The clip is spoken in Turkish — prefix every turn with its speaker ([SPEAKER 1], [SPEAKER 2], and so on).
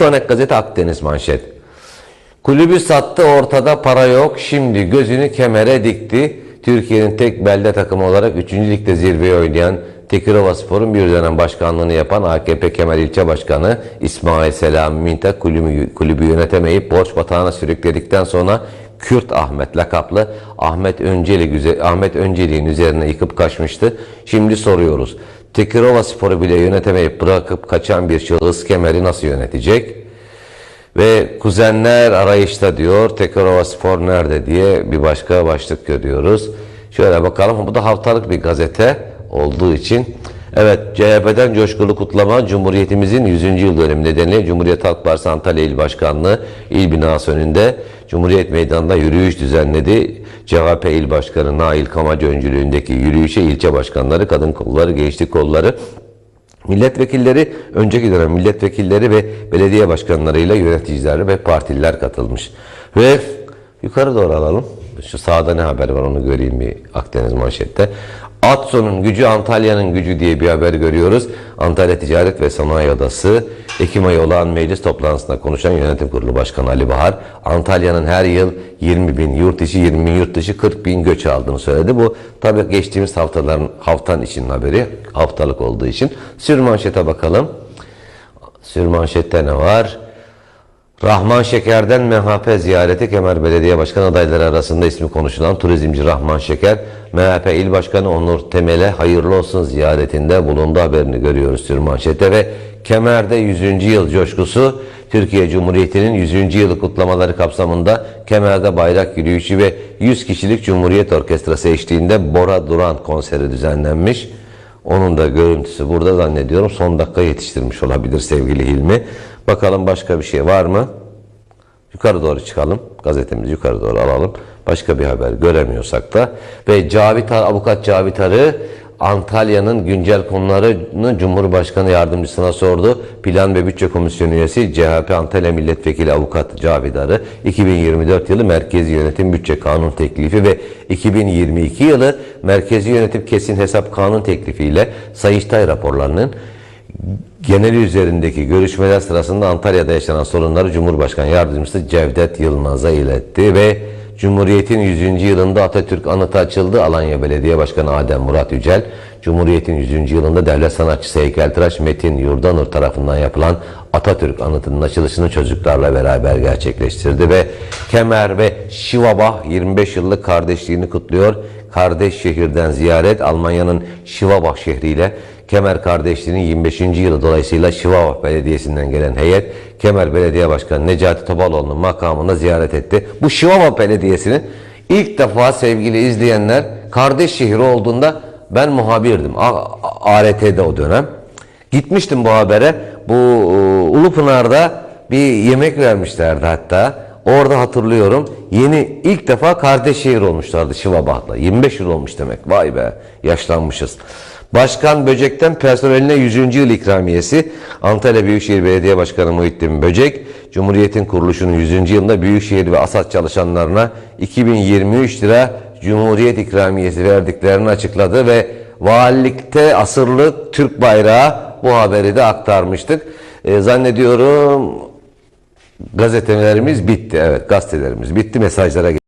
[SPEAKER 1] Örnek gazete Akdeniz manşet. Kulübü sattı ortada para yok. Şimdi gözünü kemere dikti. Türkiye'nin tek belde takımı olarak 3. ligde zirveye oynayan Tekirova Spor'un bir dönem başkanlığını yapan AKP Kemer İlçe Başkanı İsmail Selami Mintak kulübü, kulübü yönetemeyip borç batağına sürükledikten sonra Kürt Ahmet lakaplı Ahmet Önceli Ahmet Önceli'nin üzerine yıkıp kaçmıştı. Şimdi soruyoruz. Tekirova Spor'u bile yönetemeyip bırakıp kaçan bir şahıs Kemer'i nasıl yönetecek? Ve kuzenler arayışta diyor. Tekerova Spor nerede diye bir başka başlık görüyoruz. Şöyle bakalım. Bu da haftalık bir gazete olduğu için. Evet CHP'den coşkulu kutlama Cumhuriyetimizin 100. yıl dönümü nedeniyle Cumhuriyet Halk Partisi Antalya İl Başkanlığı İl Binası önünde Cumhuriyet Meydanı'nda yürüyüş düzenledi. CHP İl Başkanı Nail Kamacı öncülüğündeki yürüyüşe ilçe başkanları, kadın kolları, gençlik kolları, Milletvekilleri, önceki dönem milletvekilleri ve belediye başkanlarıyla yöneticiler ve partililer katılmış. Ve yukarı doğru alalım. Şu sağda ne haber var onu göreyim bir Akdeniz manşette. Atso'nun gücü Antalya'nın gücü diye bir haber görüyoruz. Antalya Ticaret ve Sanayi Odası Ekim ayı olan meclis toplantısında konuşan yönetim kurulu başkanı Ali Bahar Antalya'nın her yıl 20 bin yurt içi 20 bin yurt dışı 40 bin göç aldığını söyledi. Bu tabii geçtiğimiz haftaların haftan için haberi haftalık olduğu için. Sürmanşete bakalım. Sürmanşette ne var? Rahman Şeker'den MHP ziyareti Kemer Belediye Başkanı adayları arasında ismi konuşulan turizmci Rahman Şeker, MHP İl Başkanı Onur Temel'e hayırlı olsun ziyaretinde bulundu haberini görüyoruz Sürmanşet'te ve Kemer'de 100. yıl coşkusu Türkiye Cumhuriyeti'nin 100. yılı kutlamaları kapsamında Kemer'de bayrak yürüyüşü ve 100 kişilik Cumhuriyet Orkestrası eşliğinde Bora Duran konseri düzenlenmiş. Onun da görüntüsü burada zannediyorum son dakika yetiştirmiş olabilir sevgili Hilmi. Bakalım başka bir şey var mı? Yukarı doğru çıkalım. Gazetemizi yukarı doğru alalım. Başka bir haber göremiyorsak da. Ve Cavit Avukat Cavit Arı Antalya'nın güncel konularını Cumhurbaşkanı yardımcısına sordu. Plan ve Bütçe Komisyonu üyesi CHP Antalya Milletvekili Avukat Cavit Arı 2024 yılı Merkezi Yönetim Bütçe Kanun Teklifi ve 2022 yılı Merkezi Yönetim Kesin Hesap Kanun Teklifi ile Sayıştay raporlarının geneli üzerindeki görüşmeler sırasında Antalya'da yaşanan sorunları Cumhurbaşkanı Yardımcısı Cevdet Yılmaz'a iletti ve Cumhuriyet'in 100. yılında Atatürk anıtı açıldı. Alanya Belediye Başkanı Adem Murat Yücel, Cumhuriyet'in 100. yılında devlet sanatçısı heykeltıraş Metin Yurdanur tarafından yapılan Atatürk anıtının açılışını çocuklarla beraber gerçekleştirdi ve Kemer ve Şivabah 25 yıllık kardeşliğini kutluyor. Kardeş şehirden ziyaret Almanya'nın Şivabah şehriyle Kemer kardeşliğinin 25. yılı dolayısıyla Şivavah Belediyesi'nden gelen heyet Kemer Belediye Başkanı Necati Topaloğlu'nun makamında ziyaret etti. Bu Şivavah Belediyesi'nin ilk defa sevgili izleyenler kardeş şehri olduğunda ben muhabirdim. ART'de o dönem. Gitmiştim bu habere. Bu e, Ulupınar'da bir yemek vermişlerdi hatta. Orada hatırlıyorum yeni ilk defa kardeş şehir olmuşlardı Şivabah'la. 25 yıl olmuş demek. Vay be yaşlanmışız. Başkan Böcek'ten personeline 100. yıl ikramiyesi Antalya Büyükşehir Belediye Başkanı Muhittin Böcek, Cumhuriyet'in kuruluşunun 100. yılında Büyükşehir ve ASAD çalışanlarına 2023 lira Cumhuriyet ikramiyesi verdiklerini açıkladı ve valilikte asırlık Türk bayrağı bu haberi de aktarmıştık. E, zannediyorum gazetelerimiz bitti. Evet gazetelerimiz bitti. Mesajlara